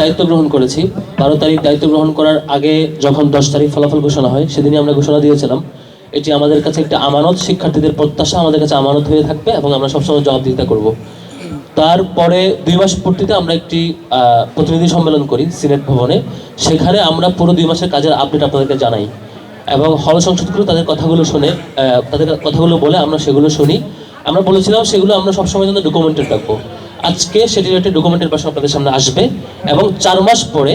দায়িত্ব গ্রহণ করেছি। বারো তারিখ দায়িত্ব গ্রহণ করার আগে যখন দশ তারিখ ফলাফল ঘোষণা হয়, সেদিনই আমরা ঘোষণা দিয়েছিলাম। এটি আমাদের কাছে একটা আমানত, শিক্ষার্থীদের প্রত্যাশা আমাদের কাছে আমানত হয়ে থাকবে এবং আমরা সবসময় জবাবদিহিতা করব। তারপরে দুই মাস পূর্তিতে আমরা একটি প্রতিনিধি সম্মেলন করি সিনেট ভবনে। সেখানে আমরা পুরো দুই মাসের কাজের আপডেট আপনাদেরকে জানাই এবং হল সংসদগুলো তাদের কথাগুলো শুনে তাদের কথাগুলো বলে আমরা সেগুলো শুনি। আমরা বলেছিলাম সেগুলো আমরা সবসময় যেন ডকুমেন্টেড রাখব। আজকে সেটির একটি ডকুমেন্টের পাশে আপনাদের সামনে আসবে এবং চার মাস পরে,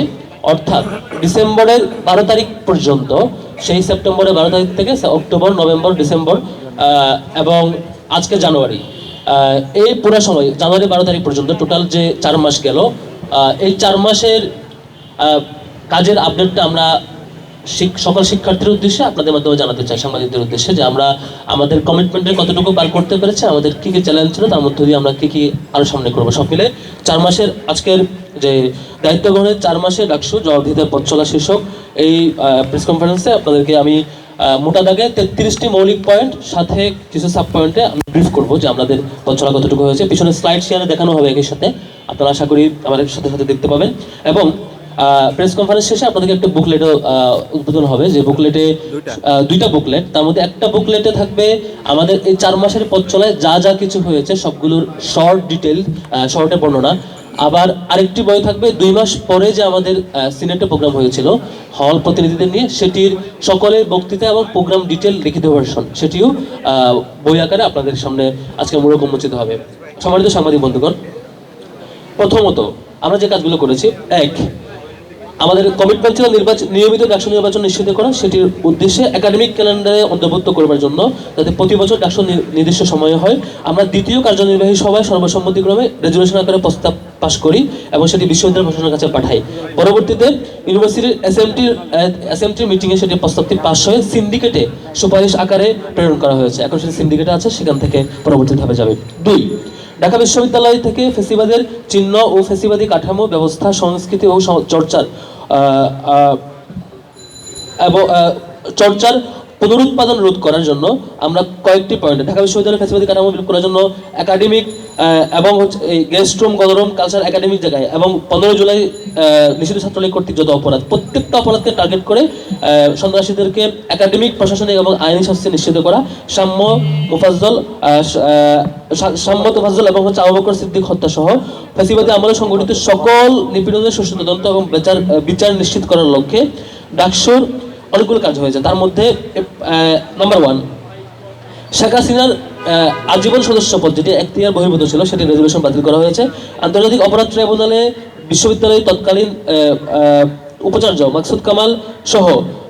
অর্থাৎ ডিসেম্বরের বারো তারিখ পর্যন্ত, সেই সেপ্টেম্বরের বারো তারিখ থেকে অক্টোবর, নভেম্বর, ডিসেম্বর এবং আজকে জানুয়ারি এই পুরো সময়, জানুয়ারি বারো তারিখ পর্যন্ত টোটাল যে চার মাস গেল এই চার মাসের কাজের আপডেটটা আমরা সকল শিক্ষার্থীর উদ্দেশ্যে আপনাদের মাধ্যমে জানাতে চাই, সাংবাদিকদের উদ্দেশ্যে, যে আমরা আমাদের কমিটমেন্টের কতটুকু পার করতে পেরেছি, আমাদের কি কি চ্যালেঞ্জ ছিল, তার মধ্যে দিয়ে আমরা কি কি আরও সামনে করব। সব মিলে চার মাসের আজকের যে দায়িত্ব গ্রহণের চার মাসে ডাকসু জবাবদিহিতে পথ চলা শীর্ষক এই প্রেস কনফারেন্সে আপনাদেরকে আমি মোটা দাগে তেত্রিশটি মৌলিক পয়েন্ট সাথে কিছু সাব পয়েন্টে আমি ব্রিফ করব যে আমাদের পথ চলা কতটুকু হয়েছে। পিছনে স্লাইড শেয়ারে দেখানো হবে একই সাথে। আপনারা আশা করি আমাদের সাথে সাথে দেখতে পাবেন। এবং প্রেস কনফারেন্স শেষে আপনাদেরকে একটা বুকলেটও উদ্বোধন হবে। যে বুকলেটে দুইটা। বুকলেট তার মধ্যে একটা বুকলেটে থাকবে আমাদের এই চার মাসের পথ চলায় যা যা কিছু হয়েছে সবগুলোর শর্ট ডিটেল শর্টে বর্ণনা। আবার আরেকটি বই থাকবে দুই মাস পরে যে আমাদের সিনেটে প্রোগ্রাম হয়েছিল হল প্রতিনিধিদের নিয়ে সেটির সকলের বক্তৃতা এবং প্রোগ্রাম ডিটেল লিখিত ভার্সন সেটিও বই আকারে আপনাদের সামনে আজকে মূলক উন্মোচিত হবে। সম্মানিত সাংবাদিক বন্ধুগণ প্রথমত আমরা যে কাজগুলো করেছি এক আমাদের কমিটমেন্ট ছিল নির্বাচন নিয়মিত ডাকসু নির্বাচন নিশ্চিত করা। সেটির উদ্দেশ্যে একাডেমিক ক্যালেন্ডারে অন্তর্ভুক্ত করবার জন্য যাতে প্রতি বছর ডাকসু নির্দিষ্ট সময়ে হয়। আমরা দ্বিতীয় কার্যনির্বাহী সভায় সর্বসম্মতিক্রমে রেজুলেশন আকারে প্রস্তাব পাশ করি এবং সেটি বিশ্ববিদ্যালয় প্রশাসনের কাছে পাঠাই। পরবর্তীতে ইউনিভার্সিটির এসএমটির এসএমটির মিটিংয়ে সেটি প্রস্তাবটি পাশ হয়ে সিন্ডিকেটে সুপারিশ আকারে প্রেরণ করা হয়েছে। এখন সেটি সিন্ডিকেটে আছে, সেখান থেকে পরবর্তী ধাপে যাবে। দুই ঢাকা বিশ্ববিদ্যালয় থেকে ফেসিবাদের চিহ্ন ও ফেসিবাদী কাঠামো ব্যবস্থা সংস্কৃতি ও চর্চার এবং চর্চার পুনরুৎপাদন রোধ করার জন্য আমরা কয়েকটি পয়েন্টে ঢাকা বিশ্ববিদ্যালয় ফেসিবাদী কাঠামো বিলোপ করার জন্য একাডেমিক এবং হচ্ছে এই গেস্ট রুম গণরুম কালচার একাডেমিক জায়গায় এবং পনেরো জুলাই নিষিদ্ধ ছাত্রলীগ কর্তৃক যত অপরাধ, প্রত্যেকটা অপরাধকে টার্গেট করে সন্ত্রাসীদেরকে একাডেমিক প্রশাসনিক এবং আইনি শাস্তি নিশ্চিত করা, সাম্য মুফাজ্জল সাম্য মুফাজ্জল এবং হচ্ছে আবু বকর সিদ্দিক হত্যা সহ ফেসিবাদী আমলে সংগঠিত সকল নিপীড়নের সুষ্ঠু তদন্ত এবং বিচার বিচার নিশ্চিত করার লক্ষ্যে ডাকসুর অনেকগুলো কাজ হয়েছে। তার মধ্যে নাম্বার ওয়ান শেখ হাসিনার আজীবন সদস্য পদ যেটি এখতিয়ার বহির্ভূত ছিল, সেটি রেজুলেশন বাতিল করা হয়েছে। আন্তর্জাতিক অপরাধ ট্রাইব্যুনালে বিশ্ববিদ্যালয়ের তৎকালীন উপাচার্য মাকসুদ কামাল সহ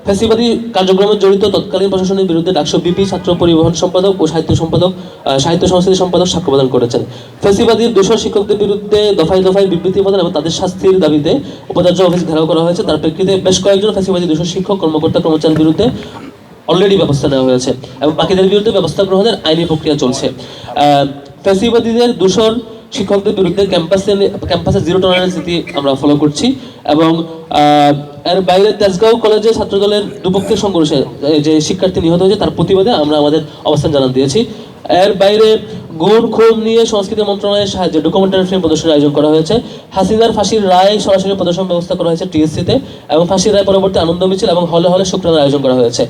ফ্যাসিবাদী কার্যক্রমে জড়িত তৎকালীন প্রশাসনের বিরুদ্ধে ডাকসু বিপি ছাত্র পরিবহন সম্পাদক ও সাহিত্য সম্পাদক সাহিত্য সংস্কৃতি সম্পাদক সাক্ষ্য প্রদান করেছেন। ফ্যাসিবাদীর দোষর শিক্ষকদের বিরুদ্ধে দফায় দফায় বিবৃতি প্রদান এবং তাদের শাস্তির দাবিতে উপাচার্য অফিস ঘেরাও করা হয়েছে। তার প্রেক্ষিতে বেশ কয়েকজন ফ্যাসিবাদী দোষর শিক্ষক কর্মকর্তা কর্মচারীর বিরুদ্ধে অলরেডি ব্যবস্থা নেওয়া হয়েছে এবং বাকিদের বিরুদ্ধে ব্যবস্থা গ্রহণের আইনি প্রক্রিয়া চলছে। আহ, ফ্যাসিবাদীদের দূষণ শিক্ষকদের বিরুদ্ধে ক্যাম্পাসে ক্যাম্পাসে জিরো টলারেন্স নীতি আমরা ফলো করছি। এবং এর বাইরে তেজগাঁও কলেজে ছাত্রদলের দুপক্ষের সংঘর্ষে যে শিক্ষার্থী নিহত হয়েছে, তার প্রতিবাদে আমরা আমাদের অবস্থান জানান দিয়েছি। এর বাইরে গুণ খুন নিয়ে সংস্কৃতি মন্ত্রণালয়ের সাহায্যে ডকুমেন্টারি ফিল্ম প্রদর্শনের আয়োজন করা হয়েছে। হাসিনার ফাঁসির রায় সরাসরি প্রদর্শন ব্যবস্থা করা হয়েছে টিএসসিতে, এবং ফাঁসির রায় পরবর্তী আনন্দ মিছিল এবং হলে হলে শুক্রবার আয়োজন করা হয়েছে।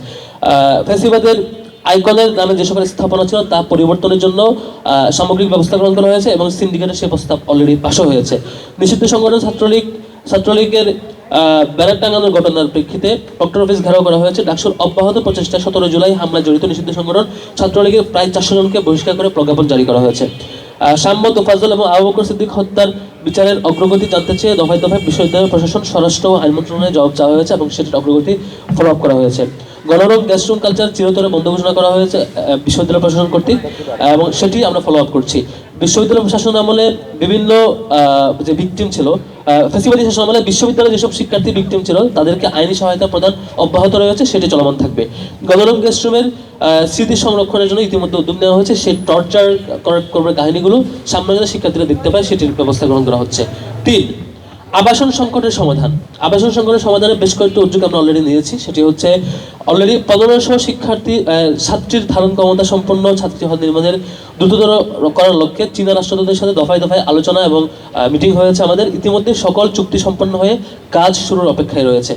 ফেসিবাদের আইকনের নামে যে সকল স্থাপনা ছিল, তা পরিবর্তনের জন্য সামগ্রিক ব্যবস্থা গ্রহণ করা হয়েছে এবং সিন্ডিকেটের সে প্রস্তাব অলরেডি পাশও হয়েছে। নিষিদ্ধ সংগঠন ছাত্রলীগ, ছাত্রলীগের ব্যানার টাঙানোর ঘটনার প্রেক্ষিতে ডক্টর অফিস ঘেরাও করা হয়েছে। ডাকসুর অব্যাহত প্রচেষ্টা সতেরো জুলাই হামলায় জড়িত নিষিদ্ধ সংগঠন ছাত্রলীগের প্রায় চারশো জনকে বহিষ্কার করে প্রজ্ঞাপন জারি করা হয়েছে। সাম্য তোফাজল এবং আবু বকর সিদ্দিক হত্যার বিচারের অগ্রগতি জানতে চেয়ে দফায় দফায় বিশ্ববিদ্যালয় প্রশাসন, স্বরাষ্ট্র ও আইন মন্ত্রণালয়ে জবাব চাওয়া হয়েছে এবং সেটির অগ্রগতি ফলো আপ করা হয়েছে। গণরোগ গ্যাস্ট্রুম কালচার চিরতরে বন্ধ ঘোষণা করা হয়েছে বিশ্ববিদ্যালয় প্রশাসন কর্তৃক এবং সেটি আমরা ফলো আপ করছি। বিশ্ববিদ্যালয় প্রশাসন আমলে বিভিন্ন যে ভিকটিম ছিল আহ, ফ্যাসিবাদী শাসন আমলে বিশ্ববিদ্যালয়ে যেসব শিক্ষার্থী ভিকটিম ছিল তাদেরকে আইনি সহায়তা প্রদান অব্যাহত রয়েছে সেটি চলমান থাকবে। গণরোগ গেস্ট্রুমের স্মৃতি সংরক্ষণের জন্য ইতিমধ্যে উদ্যোগ নেওয়া হয়েছে। সেই টর্চার করবার কাহিনীগুলো সামনে শিক্ষার্থীরা দেখতে পায় সেটির ব্যবস্থা গ্রহণ করা হচ্ছে। তিন আবাসন সংকটের সমাধান। আবাসন সংকটের সমাধানে বেশ কয়েকটি উদ্যোগ আমরা অলরেডি নিয়েছি। সেটি হচ্ছে অলরেডি পনেরোশো শিক্ষার্থী ছাত্রীর ধারণ ক্ষমতা সম্পন্ন ছাত্রী হল নির্মাণের দ্রুততর করার লক্ষ্যে চীনা রাষ্ট্রদূতের সাথে দফায় দফায় আলোচনা এবং মিটিং হয়েছে আমাদের। ইতিমধ্যে সকল চুক্তি সম্পন্ন হয়ে কাজ শুরুর অপেক্ষায় রয়েছে।